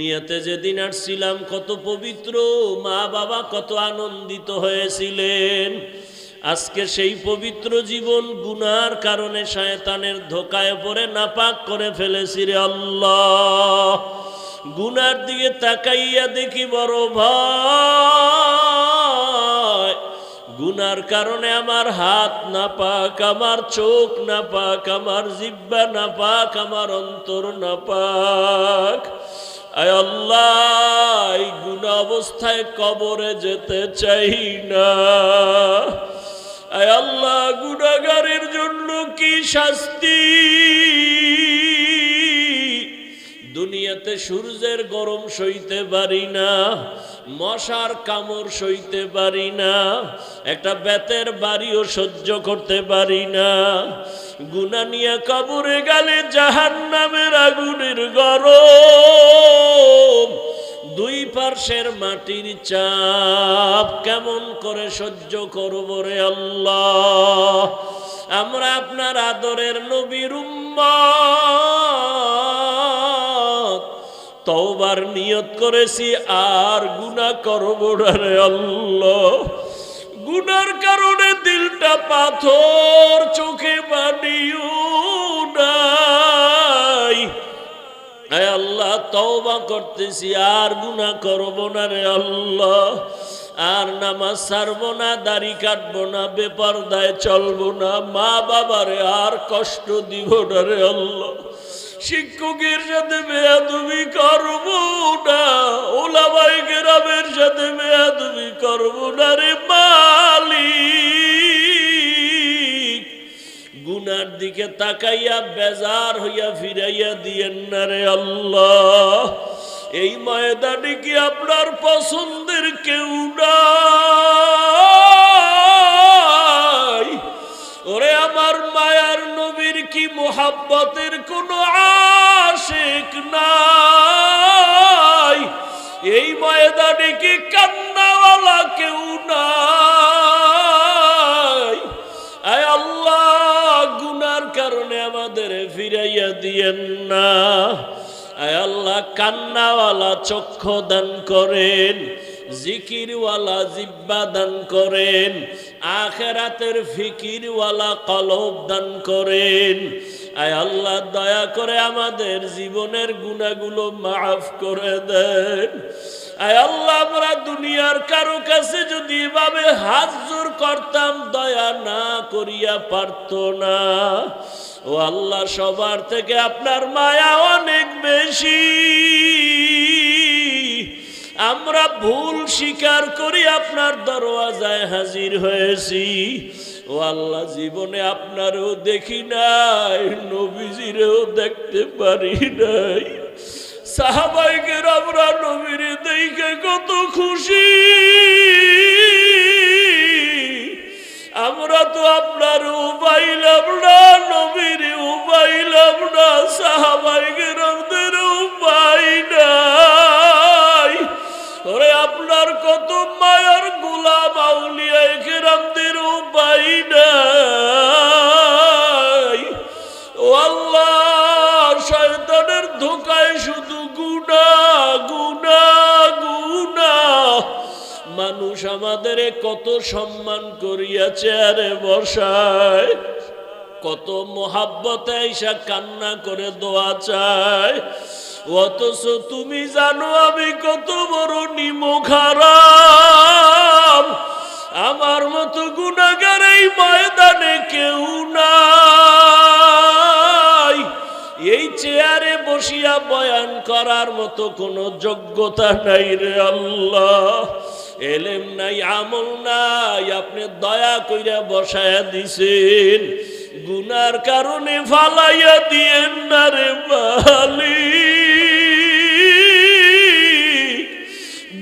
দুনিয়াতে যেদিন আসছিলাম, কত পবিত্র, মা বাবা কত আনন্দিত হয়েছিলেন। আজকে সেই পবিত্র জীবন গুনার কারণে শয়তানের ধোকায় পড়ে নাপাক করে ফেলেছি রে আল্লাহ। গুনার দিকে তাকাইয়া দেখি বড় ভয়। গুনার কারণে আমার হাত না পাক আমার চোখ না পাক আমার জিব্বা না পাক আমার অন্তর না পাক আল্লাহ, এই অবস্থায় কবরে যেতে চাই না। আল্লাহ, গুণাগারের জন্য কি শাস্তি? দুনিয়াতে সূর্যের গরম সইতে পারি না, মশার কামড় সইতে পারি না, একটা বেতের বাড়িও সহ্য করতে পারি না। গুনা নিয়ে কবরে গেলে জাহান নামের আগুনের গরম। দুই পার্শ্বের মাটির চাপ কেমন করে সহ্য করব রে আল্লাহ? আমরা আপনার আদরের নবীর তওবার নিয়ত করেছি, আর গুনাহ করব রে আল্লাহ। গুনার কারণে দিলটা পাথর চোখে বানিও নাই। আল্লাহ, তওবা করতেছি, আর গুনাহ করব না রে আল্লাহ। আর নামাজ ছাড়বো না, দাড়ি কাটবো না, বেপরদায় চলবো না। মা বাবারে আর কষ্ট দিব না রে আল্লাহ। শিক্ষকের সাথে বেয়াদুবি করব না ওলামাই গ্রামের সাথে বেয়াদুবি করব না রে মালিক। গুনার দিকে তাকাইয়া বেজার হইয়া ফিরাইয়া দিয়েন না রে আল্লাহ। এই ময়দানে কি আপনার পছন্দের কেউ নাই? ওরে আমার মায়ার নবীর কি মোহাব্বতের কোনো আশেক নাই? এই ময়দানে কি কান্নাওয়ালা কেউ নাই? কান্নাওয়ালা চক্ষু দান করেন, জিকিরওয়ালা জিব্বা দান করেন, আখেরাতের ফিকিরওয়ালা কলব দান করেন। আয় আল্লাহ, দয়া করে আমাদের জীবনের গুণাগুলো মাফ করে দেন। আল্লাহ, আমরা দুনিয়ার কারও কাছে যদি এভাবে হাত জোর করতাম, দয়া না করিয়া পারত না। ও আল্লাহ, সবার থেকে আপনার মায়া অনেক বেশি। আমরা ভুল স্বীকার করি, আপনার দরওয়াজায় হাজির হয়েছি। ও আল্লাহ, জীবনে আপনারও দেখি নাই, নবীজিরেও দেখতে পারি নাই। সাহাবাইকের আমরা নবীর দেখে কত খুশি। আমরা তো আপনার উপাইলাম না, নবীর উপাইলাম না সাহাবাইকের আমাদের উপাই নাই। ওরে, আপনার কত মায়ার গোলাম আউলিয়া কেরামদের উপাই নাই। মানুষ আমাদের কত সম্মান করিয়াছে, আরে বসায় কত মোহাব্বতে আইসা কান্না করে দোয়া চায়। অথচ তুমি জানো আমি কত বড় নিমো খারাপ আমার মতো গুণাগার এই ময়দানে কেউ নাই। এই চেয়ারে বসিয়া বয়ান করার মতো কোনো যোগ্যতা নাই রে আল্লাহ। এলেম নাই, আমল নাই, আপনি দয়া কইরা বসায়া দিছেন। গুনার কারণে ফালাইয়া দিয়েন না রে মালিক।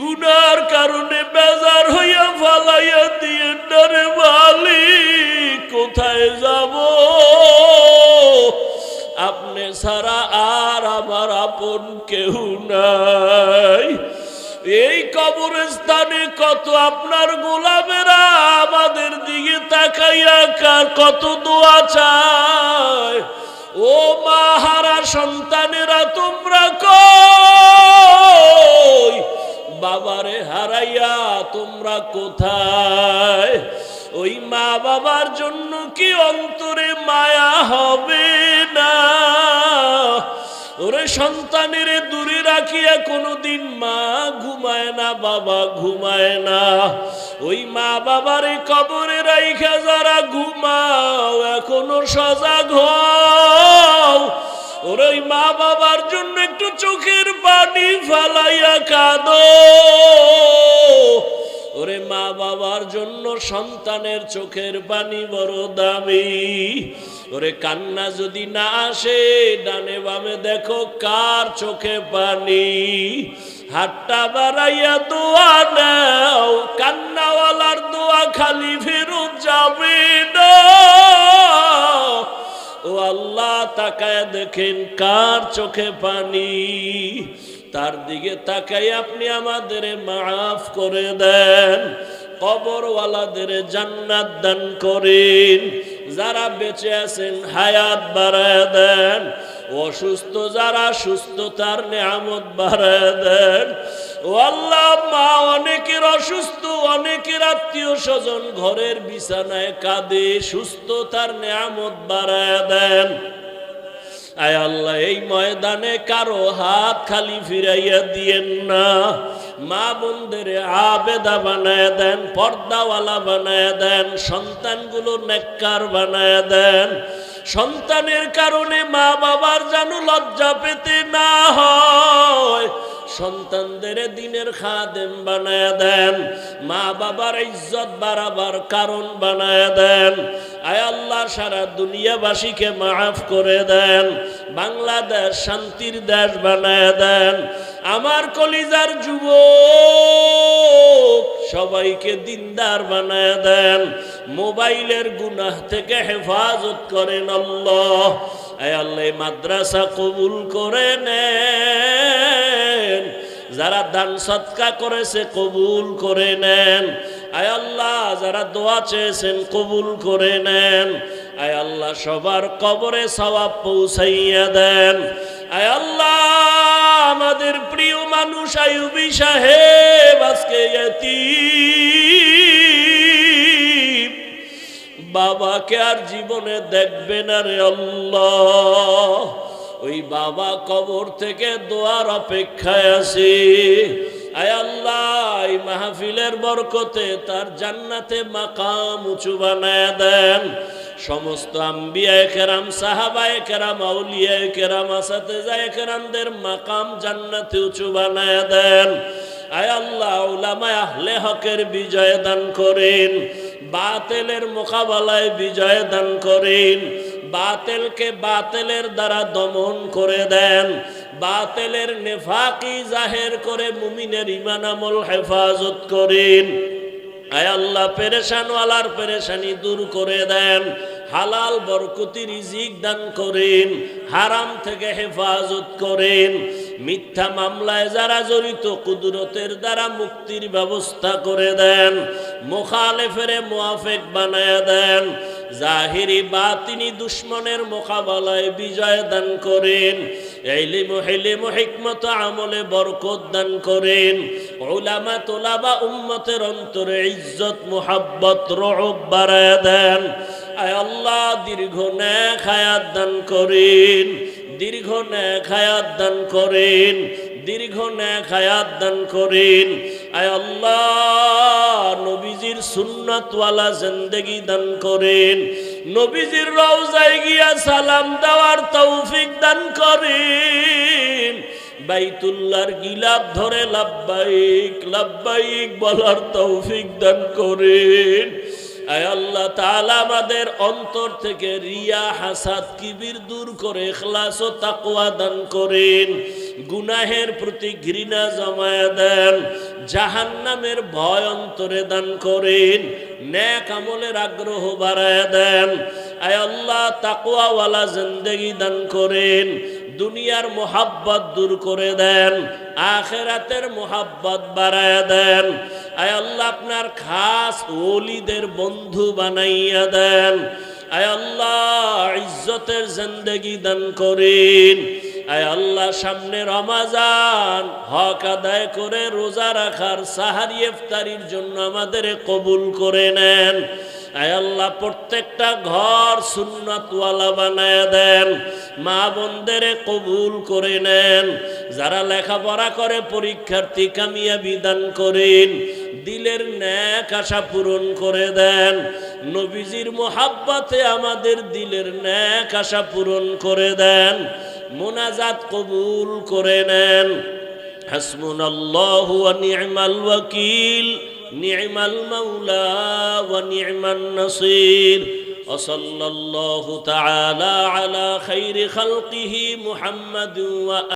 গুনার কারণে বেজার হইয়া ফালাইয়া দিয়েন না রে মালিক। কোথায় যাব? আপনি ছাড়া আর আমার আপন কেউ নাই। এই কবরস্থানে কত আপনার গোলামেরা আমাদের দিকে তাকাইয়া কার কত দোয়া চায়? ও মা হারা সন্তানেরা, তোমরা কই? বাবারে হারাইয়া তোমরা কোথায়? ওই মা বাবার জন্য কি অন্তরে মায়া হবে না? ওরে সন্তানের দূরে রাখিয়া কোনোদিন মা ঘুমায় না, বাবা ঘুমায় না। ওই মা বাবার কবরে রাইখা যারা ঘুমাও, এখনও সজাগ হও। ওর মা বাবার জন্য একটু চোখের পানি ফালাইয়া কাঁদো। ওরে মা বাবার জন্য সন্তানের চোখের পানি বড় দামি। ওরে কান্না যদি না আসে, ডানে বামে দেখো কার চোখে পানি। হাতটা বাড়াইয়া দোয়া নাও, কান্নাওয়ালার দোয়া খালি ফেরত যাবে ও আল্লাহ, তাকায় দেখেন কার চোখে পানি। তার দিকে তাকাই আপনি আমাদের মাফ করে দেন, কবরওয়ালাদের জান্নাত দান করেন। যারা বেঁচে আছেন, হায়াত বাড়ায় দেন। অসুস্থ যারা সুস্থতার নিয়ামত বাড়ায় দেন। ও আল্লাহ, মা অনেকের অসুস্থ, অনেকের আত্মীয় স্বজন ঘরের বিছানায় কাঁদে সুস্থতার নিয়ামত বাড়ায় দেন। আয় আল্লাহ, এই ময়দানে কারও হাত খালি ফিরাইয়া দিয়েন না। মা বোনদের আবেদা বানায় দেন, পর্দাওয়ালা বানায় দেন, সন্তানগুলো নেককার বানায় দেন। সন্তানের কারণে মা বাবার যেন লজ্জা পেতে না হয়। সন্তানদের দিনের খাদেম বানায় দেন মা বাবার ইজ্জত বাড়াবার কারণ বানায় দেন। আয় আল্লাহ, সারা দুনিয়াবাসীকে মাফ করে দেন, বাংলাদেশ শান্তির দেশ বানায় দেন। আমার কলিজার যুব সবাইকে দিনদার বানায় দেন, মোবাইলের গুনাহ থেকে হেফাজত করেন আল্লাহ। আল্লাহ মাদ্রাসা কবুল করে নেন। যারা দান সৎকা করেছে, কবুল করে নেন। আয় আল্লাহ, যারা দোয়া চেয়েছেন, কবুল করে নেন। আয় আল্লাহ, সবার কবরে সবাব পৌঁছাইয়া দেন। আয় আল্লাহ, আমাদের প্রিয় মানুষ আয়ুবি সাহেব, আজকে বাবাকে আর জীবনে দেখবে না রে আল্লাহ। ওই বাবা কবর থেকে দোয়ার অপেক্ষায় আছি। আয় আল্লাহ, এই মাহফিলের বরকতে তার জান্নাতে মাকাম উঁচু বানায় দেন। সমস্ত আম্বিয়ায় কেরাম সাহাবায় কেরাম আউলিয়ায় কেরাম আসাতে যায় কেরামদের মাকাম জান্নাতে উঁচু বানায় দেন। আয় আল্লাহ, উলামায় আহলে হকের বিজয় দান করেন। বাতেলের মোকাবেলায় বিজয় দান করেন। বাতেলকে বাতেলের দ্বারা দমন করে দেন। বাতেলের নেফাকি জাহের করে মুমিনের ইমান আমল হেফাজত করেন। আয় আল্লাহ, পেরেশানওয়ালার পেরেশানি দূর করে দেন। হালাল বরকতি রিজিক দান করেন। হারাম থেকে হেফাজত করেন। মিথ্যা মামলায় যারা জড়িত, কুদরতের দ্বারা মুক্তির ব্যবস্থা করে দেন। মোখালেফেরে মোয়াফেক বানায় দেন। জাহিরি বা তিনি দুশ্মনের মোকাবেলায় বিজয় দান করেন এলিম হেলিম হিকমত আমলে বরকত দান করেন। ওলামা তোলাবা উম্মতের অন্তরে ইজ্জত, মোহাব্বত রব বাড়ায় দেন। আয় আল্লাহ, দীর্ঘ ন্যাক দান করেন, দীর্ঘ ন্যাক হায়াত দান করেন, দীর্ঘ ন্যাক হায়াত দান করেন। আয় আল্লাহ নবীজির সুন্নাতওয়ালা জিন্দেগি দান করেন। নবীজির রওজায় গিয়া সালাম দেওয়ার তৌফিক দান করেন। বাইতুল্লাহর গিলাপ ধরে লাব্বাইক লাব্বাইক বলার তৌফিক দান করেন। আল্লাহ তাআলা আমাদের অন্তর থেকে রিয়া, হাসাদ, কিবির দূর করে, ইখলাস ও তাকওয়া দান করেন। গুনাহের প্রতি ঘৃণা জমায়া দেন। জাহান্নামের ভয় অন্তরে দান করেন। ন্যাক আমলের আগ্রহ বাড়ায় দেন। আয় আল্লাহ তাকওয়াওয়ালা জিন্দেগি দান করেন। দুনিয়ার মোহাব্বত দূর করে দেন, আখেরাতের মোহাব্বত বাড়ায় দেন। আয় আল্লাহ, আপনার খাস ওলিদের বন্ধু বানাইয়া দেন। আয় আল্লাহ, ইজ্জতের জিন্দগি দান করেন। আয় আল্লাহ, সামনে রমাজান। হক আদায় করে রোজা রাখার সাহারি ইফতারির জন্য আমাদের কবুল করে নেন। আয় আল্লাহ, প্রত্যেকটা ঘর সুন্নতওয়ালা বানায় দেন। মা বোনদের কবুল করে নেন। যারা লেখাপড়া করে, পরীক্ষার্থী কামিয়াবি দান করেন। দিলের ন্যাক আশা পূরণ করে দেন নবীজির মোহাব্বতে আমাদের দিলের ন্যাক আশা পূরণ করে দেন মোনাজাত কবুল করে নেন হাসমুনাল্লাহু ওয়া নি'মাল ওয়াকিল নি'মাল মাওলা ওয়া নি'মান নাসির وصلى الله تعالى على خير خلقه محمد وآله